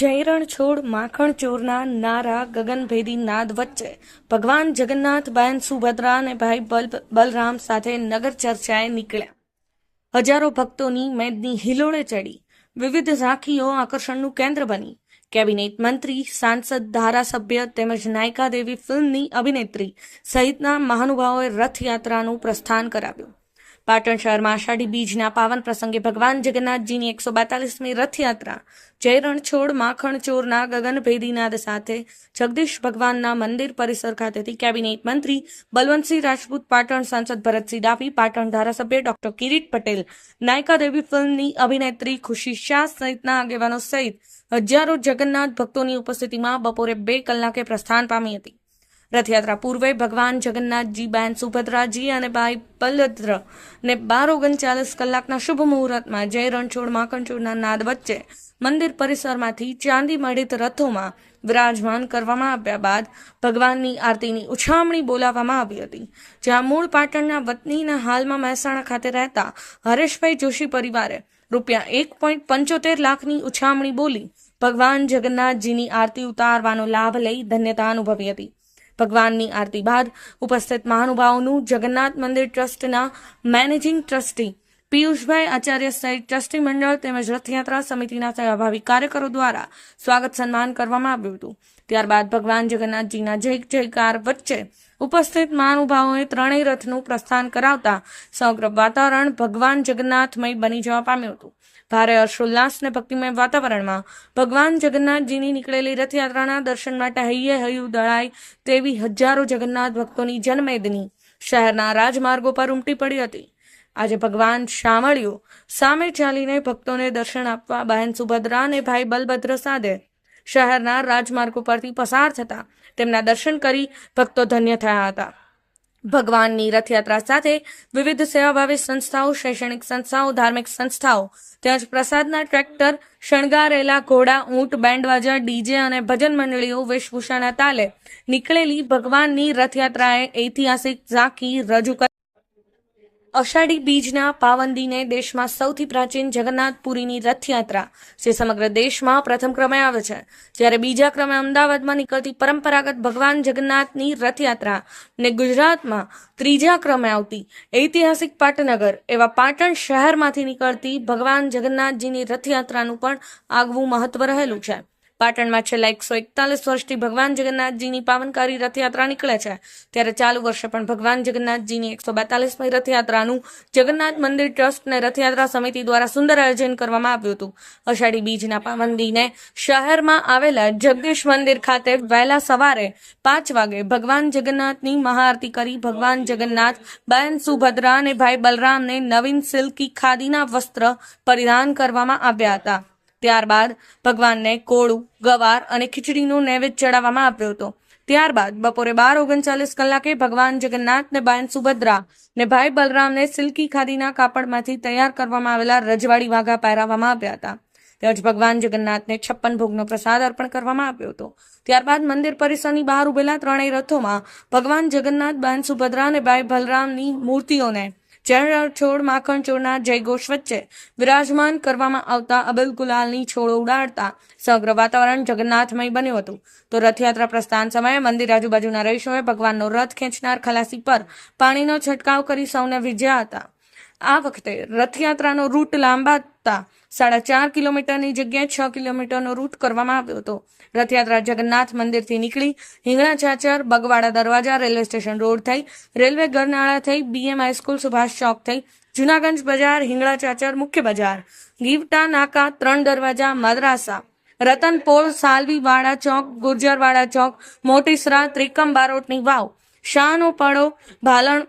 જયરણ છોડ માખણ ચોરના નારા ગગનભેદી નાદ વચ્ચે. ભગવાન જગન્નાથ બહેન સુભદ્રા અને ભાઈ બલરામ સાથે નગર ચર્ચાએ નીકળ્યા. હજારો ભક્તોની મેદની હિલોળે ચડી. વિવિધ ઝાંખીઓ આકર્ષણનું કેન્દ્ર બની. કેબિનેટ મંત્રી, સાંસદ, ધારાસભ્ય તેમજ નાયકા દેવી ફિલ્મની અભિનેત્રી સહિતના મહાનુભાવોએ રથયાત્રાનું પ્રસ્થાન કરાવ્યું. પાટણ શહેરમાં આષાઢી બીજના પાવન પ્રસંગે ભગવાન જગન્નાથજીની એકસો બેતાલીસમી રથયાત્રા જય રણછોડ માખણ ચોરના ગગનભેદી નાદ સાથે જગદીશ ભગવાનના મંદિર પરિસર ખાતેથી કેબિનેટ મંત્રી બલવંતસિંહ રાજપૂત, પાટણ સાંસદ ભરતસિંહ ડાભી, પાટણ ધારાસભ્ય ડોક્ટર કિરીટ પટેલ, નાયકા દેવી ફિલ્મની અભિનેત્રી ખુશી શાહ સહિતના આગેવાનો સહિત હજારો જગન્નાથ ભક્તોની ઉપસ્થિતિમાં બપોરે બે કલાકે પ્રસ્થાન પામી હતી. રથયાત્રા પૂર્વે ભગવાન જગન્નાથજી બહેન સુભદ્રાજી અને ભાઈ બલદ્ર ને બાર ઓગણચાલીસ કલાકના શુભ મુહૂર્તમાં જય રણછોડ માખણચોડના નાદ વચ્ચે મંદિર પરિસરમાંથી ચાંદી મઢિત રથોમાં વિરાજમાન કરવામાં આવ્યા બાદ ભગવાનની આરતીની ઉછામણી બોલાવવામાં આવી હતી. જ્યાં મૂળ પાટણના વતનીના હાલમાં મહેસાણા ખાતે રહેતા હરેશભાઈ જોશી પરિવારે રૂપિયા એક પોઈન્ટ પંચોતેર લાખની ઉછામણી બોલી ભગવાન જગન્નાથજીની આરતી ઉતારવાનો લાભ લઈ ધન્યતા અનુભવી હતી. ભગવાનની આરતી બાદ ઉપસ્થિત મહાનુભાવોનું જગન્નાથ મંદિર ટ્રસ્ટના મેનેજિંગ ટ્રસ્ટી પિયુષભાઈ આચાર્ય સહિત ટ્રસ્ટી મંડળ તેમજ રથયાત્રા સમિતિના સહભાવી કાર્યકરો દ્વારા સ્વાગત સન્માન કરવામાં આવ્યું હતું. ત્યારબાદ ભગવાન જગન્નાથજીના જય જયકાર વચ્ચે ઉપસ્થિત મહાનુભાવોએ ત્રણેય રથનું પ્રસ્થાન કરાવતા સમગ્ર વાતાવરણ ભગવાન જગન્નાથમય બની જવા પામ્યું હતું. ભારે હર્ષોલ્લાસ અને ભક્તિમય વાતાવરણમાં ભગવાન જગન્નાથજીની નીકળેલી રથયાત્રાના દર્શન માટે હૈયે હૈયું દળાય તેવી હજારો જગન્નાથ ભક્તોની જનમેદની શહેરના રાજમાર્ગો પર ઉમટી પડી હતી. આજે ભગવાન શામળિયો સામે ચાલીને ભક્તોને દર્શન આપવા બહેન સુભદ્રા અને ભાઈ બલભદ્ર સાથે શહેરના રાજમાર્ગ ઉપરથી પસાર થતા તેમના દર્શન કરી ભક્તો ધન્ય થયા હતા. ભગવાનની રથયાત્રા સાથે વિવિધ સેવાભાવી સંસ્થાઓ, શૈક્ષણિક સંસ્થાઓ, ધાર્મિક સંસ્થાઓ, તેમજ પ્રસાદના ટ્રેક્ટર, શણગારેલા ઘોડા, ઊંટ, બેન્ડવાજા, ડીજે અને ભજન મંડળીઓ, વેશભૂષાના તાલે નીકળેલી ભગવાનની રથયાત્રાએ ઐતિહાસિક ઝાંખી રજૂ કરી. અષાઢી બીજના પાવન દિને દેશમાં સૌથી પ્રાચીન જગન્નાથપુરીની રથયાત્રા, જે સમગ્ર દેશમાં પ્રથમ ક્રમે આવે છે. જ્યારે બીજા ક્રમે અમદાવાદમાં નીકળતી પરંપરાગત ભગવાન જગન્નાથની રથયાત્રા ને ગુજરાતમાં ત્રીજા ક્રમે આવતી ઐતિહાસિક પાટનગર એવા પાટણ શહેરમાંથી નીકળતી ભગવાન જગન્નાથજીની રથયાત્રાનું પણ આગવું મહત્વ રહેલું છે. પાટણમાં છેલ્લા એકસો એકતાલીસ વર્ષથી ભગવાન જગન્નાથજીની પાવનકારી રથયાત્રા નીકળે છે. ત્યારે ચાલુ વર્ષે પણ ભગવાન જગન્નાથજીની એકસો બેતાલીસમી રથયાત્રાનું જગન્નાથ મંદિર ટ્રસ્ટ અને રથયાત્રા સમિતિ દ્વારા સુંદર આયોજન કરવામાં આવ્યું હતું. અષાઢી બીજના પાવન દિને શહેરમાં આવેલા જગદીશ મંદિર ખાતે વહેલા સવારે પાંચ વાગે ભગવાન જગન્નાથની મહાઆરતી કરી ભગવાન જગન્નાથ, બહેન સુભદ્રા અને ભાઈ બલરામને નવીન સિલ્કી ખાદીના વસ્ત્ર પરિધાન કરવામાં આવ્યા હતા. ત્યારબાદ ભગવાનને કોળું, ગવાર અને ખીચડીનો નૈવેદ્ય ચડાવવામાં આવ્યો હતો. ત્યારબાદ બપોરે બાર ઓગણચાલીસ કલાકે ભગવાન જગન્નાથ ને બહેન સુભદ્રા ને ભાઈ બલરામને સિલ્કી ખાદીના કાપડમાંથી તૈયાર કરવામાં આવેલા રજવાડી વાઘા પહેરાવવામાં આવ્યા હતા. તેમજ ભગવાન જગન્નાથને છપ્પન ભોગનો પ્રસાદ અર્પણ કરવામાં આવ્યો હતો. ત્યારબાદ મંદિર પરિસરની બહાર ઉભેલા ત્રણેય રથોમાં ભગવાન જગન્નાથ બહેન સુભદ્રા અને ભાઈ બલરામની મૂર્તિઓને ચરણ છોડ માખણ ચોરના જયઘોષ વચ્ચે વિરાજમાન કરવામાં આવતા અબલ ગુલાલની છોડો ઉડાડતા સમગ્ર વાતાવરણ જગન્નાથમય બન્યું હતું. તો રથયાત્રા પ્રસ્થાન સમયે મંદિર આજુબાજુના રહીશોએ ભગવાનનો રથ ખેંચનાર ખલાસી પર પાણીનો છંટકાવ કરી સૌને વિજ્યા હતા. આ વખતે રથયાત્રાનો રૂટ લાંબાતા સાડા ચાર કિલોમીટરની જગ્યાએ છ કિલોમીટરનો રૂટ કરવામાં આવ્યો હતો. રથયાત્રા જગન્નાથ મંદિરથી નીકળી હિંગણા ચાચર બગવાડા દરવાજા રેલવે સ્ટેશન રોડ થઈ, રેલવે ગરનાળા થઈ બીએમ હાઈસ્કૂલ સુભાષ ચોક થઈ, જુનાગંજ બજાર હિંગળા ચાચર મુખ્ય બજાર, ગીવટા નાકા ત્રણ દરવાજા, મદ્રાસા રતનપોળ સાલવીવાડા ચોક, ગુર્જરવાડા ચોક, મોટીસરા ત્રિકમ બારોટની વાવ શાહનો પડો, ભાલણ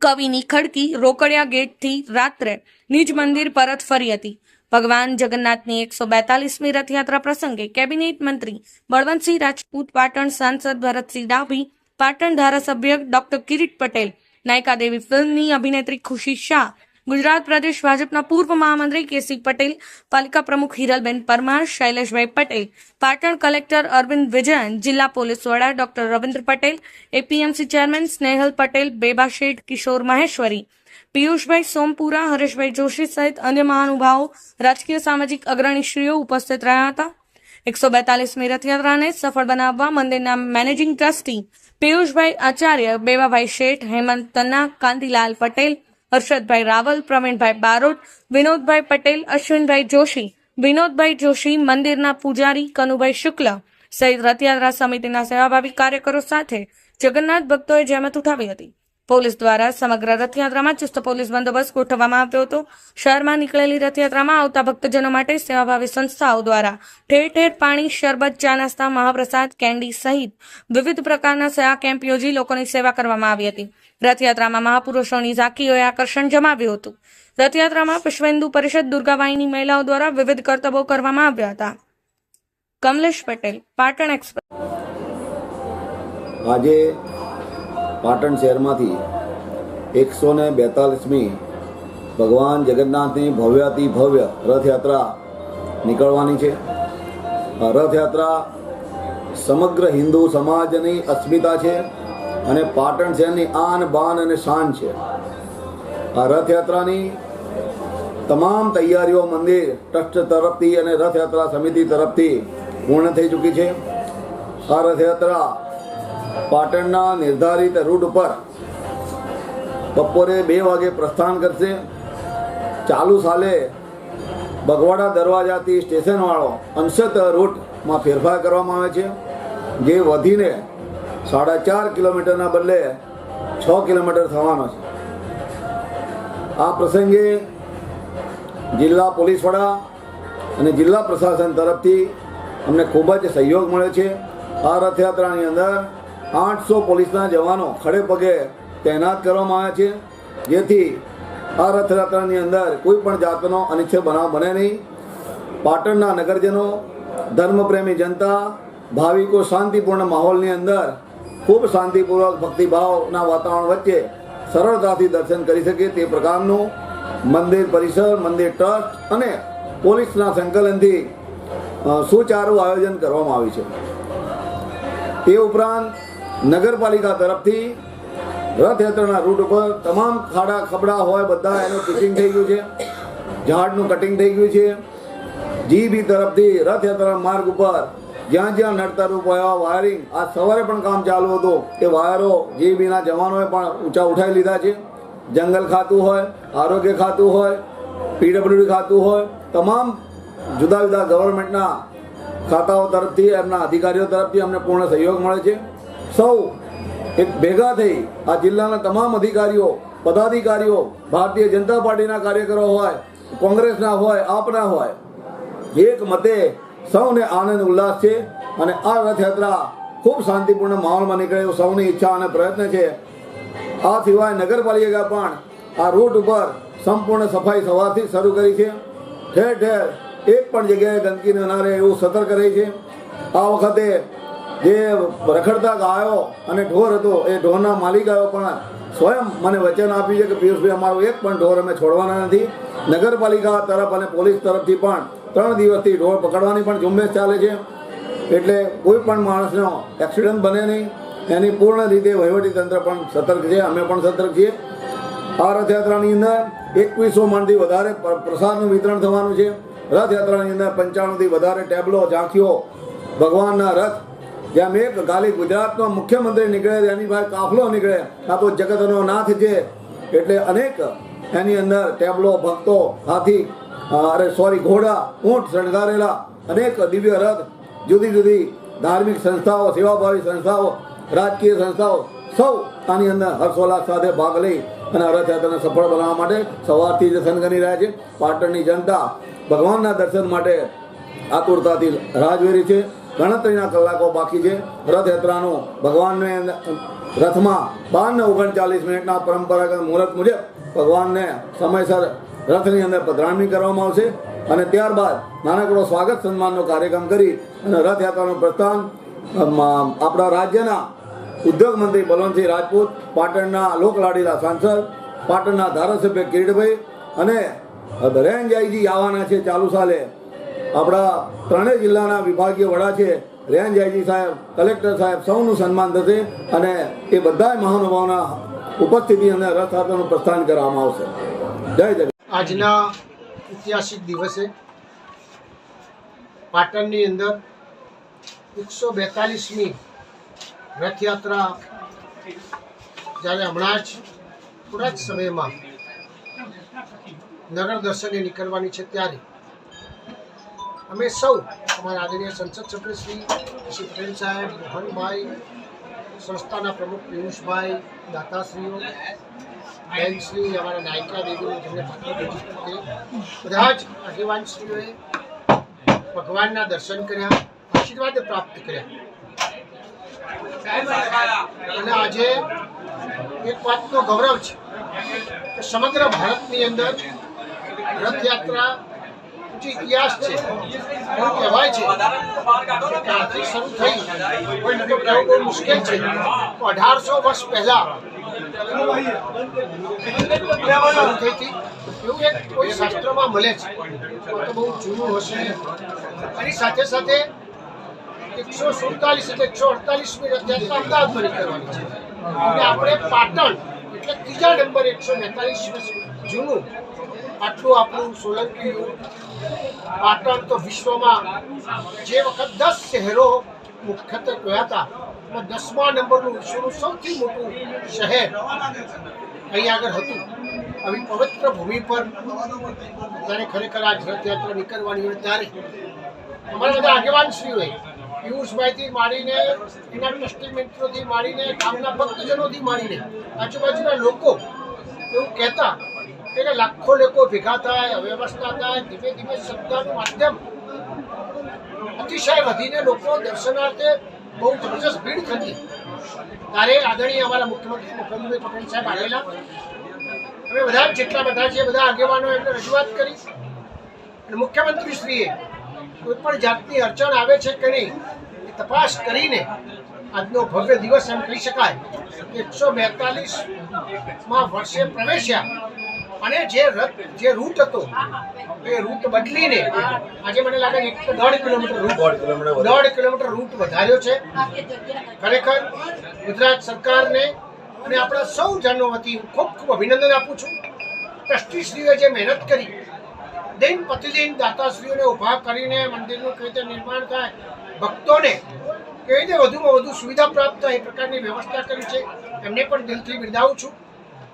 કવિની ખડકી રોકડિયા ગેટથી રાત્રે નિજ મંદિર પરત ફરી હતી. ભગવાન જગન્નાથની એકસો બેતાલીસમી રથયાત્રા પ્રસંગે કેબિનેટ મંત્રી બળવંતસિંહ રાજપૂત, પાટણ સાંસદ ભરતસિંહ ડાભી, પાટણ ધારાસભ્ય ડોક્ટર કિરીટ પટેલ નાયકા દેવી ફિલ્મની અભિનેત્રી ખુશી શાહ ગુજરાત પ્રદેશ ભાજપના પૂર્વ મહામંત્રી કેસી પટેલ, પાલિકા પ્રમુખ હિરલબેન પરમાર, શૈલેષભાઈ પટેલ, પાટણ કલેક્ટર અરવિંદ વિજયન, જિલ્લા પોલીસ વડા doctor Ravindra Patel, APMC chairman Snehal Patel, Beba Sheth, Kishor Maheshwari, પિયુષભાઈ સોમપુરા, હરેશભાઈ જોશી સહિત અન્ય મહાનુભાવો, રાજકીય સામાજિક અગ્રણીશ્રીઓ ઉપસ્થિત રહ્યા હતા. એકસો બેતાલીસમી રથયાત્રાને સફળ બનાવવા મંદિરના મેનેજિંગ ટ્રસ્ટી પિયુષભાઈ આચાર્ય, બેવાભાઈ શેઠ, હેમંત તન્ના, કાંતિલાલ પટેલ હર્ષદભાઈ રાવલ, પ્રવીણભાઈ બારોટ, વિનોદભાઈ પટેલ, અશ્વિનભાઈ જોશી. વિનોદભાઈ જોશી મંદિરના પૂજારી કનુભાઈ શુક્લ. સહિત રથયાત્રા સમિતિના સેવાભાવી કાર્યકરો સાથે જગન્નાથ ભક્તોએ જહેમત ઉઠાવી હતી. પોલીસ દ્વારા સમગ્ર રથયાત્રામાં ચુસ્ત પોલીસ બંદોબસ્ત ગોઠવવામાં આવ્યો હતો. શહેરમાં નીકળેલી રથયાત્રામાં આવતા ભક્તજનો માટે સેવાભાવી સંસ્થાઓ દ્વારા ઠેર ઠેર પાણી, શરબત, ચા નાસ્તા, મહાપ્રસાદ, કેન્ડી સહિત વિવિધ પ્રકારના સેવા કેમ્પ યોજી લોકોની સેવા કરવામાં આવી હતી. રથયાત્રામાં મહાપુરુષોની ઝાંકીઓએ આકર્ષણ જમાવ્યું હતું. રથયાત્રામાં પુષ્પેન્દુ પરિષદ દુર્ગાબાઈની મહિલાઓ દ્વારા વિવિધ કરતબો કરવામાં આવ્યા હતા. કમલેશ પટેલ, પાટણ એક્સપ્રેસ. આજે પાટણ શહેરમાંથી એકસો ને બેતાલીસમી ભગવાન જગન્નાથની ભવ્યાતિ ભવ્ય રથયાત્રા નીકળવાની છે. રથયાત્રા સમગ્ર હિન્દુ સમાજની અસ્મિતા છે. અને પાટણ શહેરની આન, બાન અને શાન છે. આ રથયાત્રાની તમામ તૈયારીઓ મંદિર, ટ્રસ્ટ તરફથી અને રથયાત્રા સમિતિ તરફથી પૂર્ણ થઈ ચૂકી છે. આ રથયાત્રા પાટણના નિર્ધારિત રૂટ ઉપર બપોરે બે વાગે પ્રસ્થાન કરશે. ચાલુ સાલે બગવાડા દરવાજાથી સ્ટેશનવાળો અંશત રૂટમાં ફેરફાર કરવામાં આવે છે, જે વધીને સાડા ચાર કિલોમીટરના બદલે છ કિલોમીટર થવાનો છે. આ પ્રસંગે જિલ્લા પોલીસ વડા અને જિલ્લા પ્રશાસન તરફથી અમને ખૂબ જ સહયોગ મળે છે. આ રથયાત્રાની અંદર આઠસો પોલીસના જવાનો ખડે પગે તૈનાત કરવામાં આવ્યા છે. જેથી આ રથયાત્રાની અંદર કોઈ પણ જાતનો અનિચ્છે બનાવ બને નહીં. પાટણના નગરજનો, ધર્મપ્રેમી જનતા, ભાવિકો શાંતિપૂર્ણ માહોલની અંદર ખૂબ શાંતિપૂર્વક ભક્તિભાવના વાતાવરણ વચ્ચે સરળતાથી દર્શન કરી શકે તે પ્રકારનું મંદિર પરિસર, મંદિર ટ્રસ્ટ અને પોલીસના સંકલનથી સુચારું આયોજન કરવામાં આવ્યું છે. તે ઉપરાંત નગરપાલિકા તરફથી રથયાત્રાના રૂટ ઉપર તમામ ખાડા ખબડા હોય બધા એનું કટિંગ થઈ ગયું છે. ઝાડનું કટિંગ થઈ ગયું છે. જીબી તરફથી રથયાત્રા માર્ગ ઉપર જ્યાં જ્યાં નડતરરૂપ હોય વાયરિંગ આ સવારે પણ કામ ચાલુ હતું. એ વાયરો જીબીના જવાનોએ પણ ઊંચા ઉઠાવી લીધા છે. જંગલ ખાતું હોય, આરોગ્ય ખાતું હોય, પીડબ્લ્યુડી ખાતું હોય, તમામ જુદા જુદા ગવર્મેન્ટના ખાતાઓ તરફથી, એમના અધિકારીઓ તરફથી અમને પૂર્ણ સહયોગ મળે છે. સૌ એક ભેગા થઈ આ જિલ્લાના તમામ અધિકારીઓ, પદાધિકારીઓ, ભારતીય જનતા પાર્ટીના કાર્યકરો હોય, કોંગ્રેસના હોય, આપના હોય, એક મતે સૌને આનંદ ઉલ્લાસ છે અને આ રથયાત્રા ખૂબ શાંતિપૂર્ણ માહોલમાં નીકળે એવું સૌની ઈચ્છા અને પ્રયત્ન છે. આ સિવાય નગરપાલિકા પણ આ રૂટ ઉપર સંપૂર્ણ સફાઈ સવારથી શરૂ કરી છે. ઠેર ઠેર એક પણ જગ્યાએ ગંદકી ન રહે એવું સતર્ક રહી છે. આ વખતે જે રખડતા ગાયો અને ઢોર હતો, એ ઢોરના માલિકાઓ પણ સ્વયં મને વચન આપ્યું છે કે પિયુષભાઈ, અમારો એક પણ ઢોર અમે છોડવાના નથી. નગરપાલિકા તરફ અને પોલીસ તરફથી પણ ત્રણ દિવસથી ઢોર પકડવાની પણ ઝુંબેશ ચાલે છે. એટલે કોઈ પણ માણસનો એક્સિડન્ટ બને નહીં. એની પૂર્ણ રીતે વહીવટી તંત્ર પણ સતર્ક છે. અમે પણ સતર્ક છીએ. આ રથયાત્રાની અંદર એકવીસો મણથી વધારે પ્ર- પ્રસાદનું વિતરણ થવાનું છે. રથયાત્રાની અંદર પંચાણુંથી વધારે ટેબલો, ઝાંખીઓ ભગવાનના રથ, જેમ એક ગાલી ગુજરાતનો મુખ્યમંત્રી નીકળે, એની પાસે કાફલો નીકળે, આ તો જગતનો નાથ છે. એટલે અનેક એની અંદર ટેબલો, ભક્તો, હાથી અરે સોરી ઘોડા, ઊંટ શણગારેલા, અનેક દિવ્ય રથ, જુદી જુદી ધાર્મિક સંસ્થાઓ, સેવાભાવી સંસ્થાઓ, રાજકીય સંસ્થાઓ, સૌ આની અંદર હર્ષોલ્લાસ સાથે ભાગ લઈ અને રથયાત્રાને સફળ બનાવવા માટે સવારથી જ સનગની રહ્યા છે. પાટણની જનતા ભગવાનના દર્શન માટે આતુરતાથી રાહ જોઈ રહી છે. ગણતરીના કલાકો બાકી છે. રથયાત્રાનું ભગવાનને રથમાં બાર ને ઓગણચાલીસ મિનિટના પરંપરાગત મુહૂર્ત મુજબ ભગવાનને સમયસર રથની અંદર પધરામણી કરવામાં આવશે અને ત્યારબાદ નાનકડો સ્વાગત સન્માનનો કાર્યક્રમ કરી અને રથયાત્રાનું પ્રસ્થાન આપણા રાજ્યના ઉદ્યોગ મંત્રી બલવંતસિંહ રાજપૂત, પાટણના લોકલાડીલા સાંસદ, પાટણના ધારાસભ્ય કિરીટભાઈ અને રેનજાઈજી આવવાના છે ચાલુ સાલે. આપણા ત્રણેય જિલ્લાના વિભાગીય વડા છે રેનજાઈજી સાહેબ, કલેક્ટર સાહેબ સૌનું સન્માન થશે અને એ બધા મહાનુભાવોના ઉપસ્થિતિ અને રથયાત્રાનું પ્રસ્થાન કરવામાં આવશે. જય જગન્નાથ. આજના ઐતિહાસિક દિવસે પાટણની અંદર એકસો બેતાલીસમી રથયાત્રા જ્યારે હમણાં જ, થોડા જ સમયમાં નગર દર્શને નીકળવાની છે ત્યારે અમે સૌ અમારા આદરણીય સંસદ સભ્ય શ્રી શ્રી પટેલ સાહેબ, મોહનભાઈ, સંસ્થાના પ્રમુખ પિયુષભાઈ, દાતાશ્રીઓ બેનશ્રી અમારા નાયકા દેવીઓ જેમને પત્ર ભેટી તે બધા જ આગેવાનશ્રીઓએ ભગવાનના દર્શન કર્યા, આશીર્વાદ પ્રાપ્ત કર્યા. અને આજે એક વાતનો ગૌરવ છે કે સમગ્ર ભારતની અંદર રથયાત્રા જે ઇતિહાસ છે એવું કહેવાય છે કે ક્યારથી શરૂ થઈ, કોઈ નક્કી બહુ મુશ્કેલ છે. તો અઢારસો વર્ષ પહેલા હતી એવું એક કોઈ શાસ્ત્રમાં મળે છે તો બહુ જૂનું હશે એની સાથે સાથે એકસો સુડતાલીસ એટલે એકસો અડતાલીસમી રથયાત્રા અમદાવાદમાં નીકળવાની અને આપણે પાટણ એટલે ત્રીજા નંબર એકસો બેતાલીસ જૂનું આટલું આપણું સોલંકી પાટણ તો વિશ્વમાં જે વખત દસ શહેરો મુખ્યત્વે કહ્યા હતા એમાં દસમા નંબરનું વિશ્વનું સૌથી મોટું શહેર અહીં આગળ હતું. આવી પવિત્ર ભૂમિ પર જ્યારે ખરેખર આ રથયાત્રા નીકળવાની હોય ત્યારે અમારા બધા આગેવાનશ્રીઓએ પિયુષભાઈથી માંડીને, એના ટ્રસ્ટી મિત્રોથી માંડીને, ગામના ભક્તજનોથી માંડીને, આજુબાજુના લોકો એવું કહેતા કે લાખો લોકો ભેગા થાય, અવ્યવસ્થા થાય, ધીમે ધીમે શબ્દનું માધ્યમ અતિશય વધીને લોકો દર્શનાર્થે બહુ જબરજસ્ત ભીડ થતી. ત્યારે આદરણીય અમારા મુખ્યમંત્રી મુખ્યમંત્રી પટેલ સાહેબ આવેલા. અમે બધા જેટલા બધા છે બધા આગેવાનો એમને રજૂઆત કરી. અને મુખ્યમંત્રીશ્રીએ કોઈ પણ જાતની અડચણ આવે છે કે નહીં, એ તપાસ કરીને આજનો ભવ્ય દિવસ એમ કહી શકાય એકસો બેતાલીસમાં વર્ષે પ્રવેશ્યા. અને જે જે રૂટ હતો એ રૂટ બદલીને આજે મને લાગે એક દોઢ કિલોમીટર રૂટ દોઢ કિલોમીટર રૂટ વધાર્યો છે. ખરેખર ગુજરાત સરકારને અને આપણા સૌ જનો વતી હું ખૂબ ખૂબ અભિનંદન આપું છું. ટ્રસ્ટીશ્રીઓએ જે મહેનત કરી દિન પ્રતિદિન દાતાશ્રીઓને ઊભા કરીને મંદિરનું કઈ રીતે નિર્માણ થાય ભક્તોને કેવી રીતે વધુમાં વધુ સુવિધા પ્રાપ્ત થાય એ પ્રકારની વ્યવસ્થા કરી છે એમને પણ દિલથી બિરદાવું છું.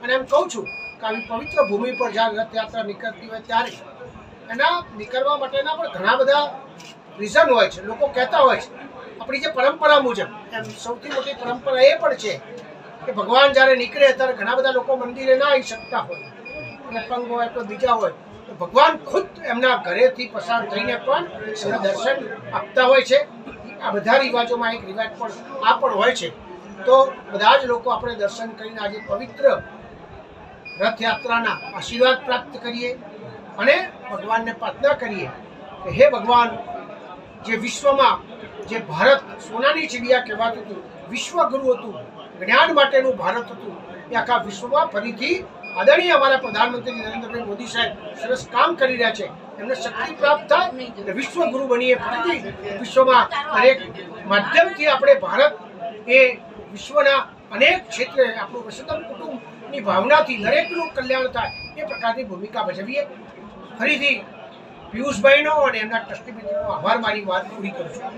અને એમ કહું છું આવી પવિત્ર ભૂમિ પર જ્યારે રથયાત્રા નીકળતી હોય ત્યારે. એના નીકળવા માટેના પણ ઘણા બધા રીઝન હોય છે. લોકો કહેતા હોય છે. આપણી જે પરંપરા મુજબ, એમ સૌથી મોટી પરંપરા એ પણ છે કે ભગવાન જ્યારે નીકળે ત્યારે ઘણા બધા લોકો મંદિરે ના આવી શકતા હોય. અને પંગ હોય તો બીજા હોય. તો ભગવાન ખુદ એમના ઘરેથી પસાર થઈને પણ દર્શન આપતા હોય છે. આ બધા રિવાજોમાં એક રિવાજ પણ, આ પણ હોય છે. તો બધા જ લોકો આપણે દર્શન કરીને આજે પવિત્ર રથયાત્રાના આશીર્વાદ પ્રાપ્ત કરીએ અને ભગવાનને પ્રાર્થના કરીએ કે હે ભગવાન, જે વિશ્વમાં જે ભારત સોનાની ચીડિયા કહેવાતું હતું, વિશ્વગુરુ હતું, જ્ઞાન માટેનું ભારત હતું, એ આખા વિશ્વમાં ફરીથી આદરણીય અમારા પ્રધાનમંત્રી નરેન્દ્રભાઈ મોદી સાહેબ સરસ કામ કરી રહ્યા છે. એમને શક્તિ પ્રાપ્ત થાય અને વિશ્વગુરુ બનીએ. ફરીથી વિશ્વમાં દરેક માધ્યમથી આપણે ભારત એ વિશ્વના અનેક ક્ષેત્રે આપણું વસતમ કુટુંબની ભાવનાથી દરેકનું કલ્યાણ થાય એ પ્રકારની ભૂમિકા ભજવીએ. ફરીથી પિયુષભાઈનો અને એમના ટ્રસ્ટી મિત્રોનો આભાર મારી વાત પૂરી કરું છું.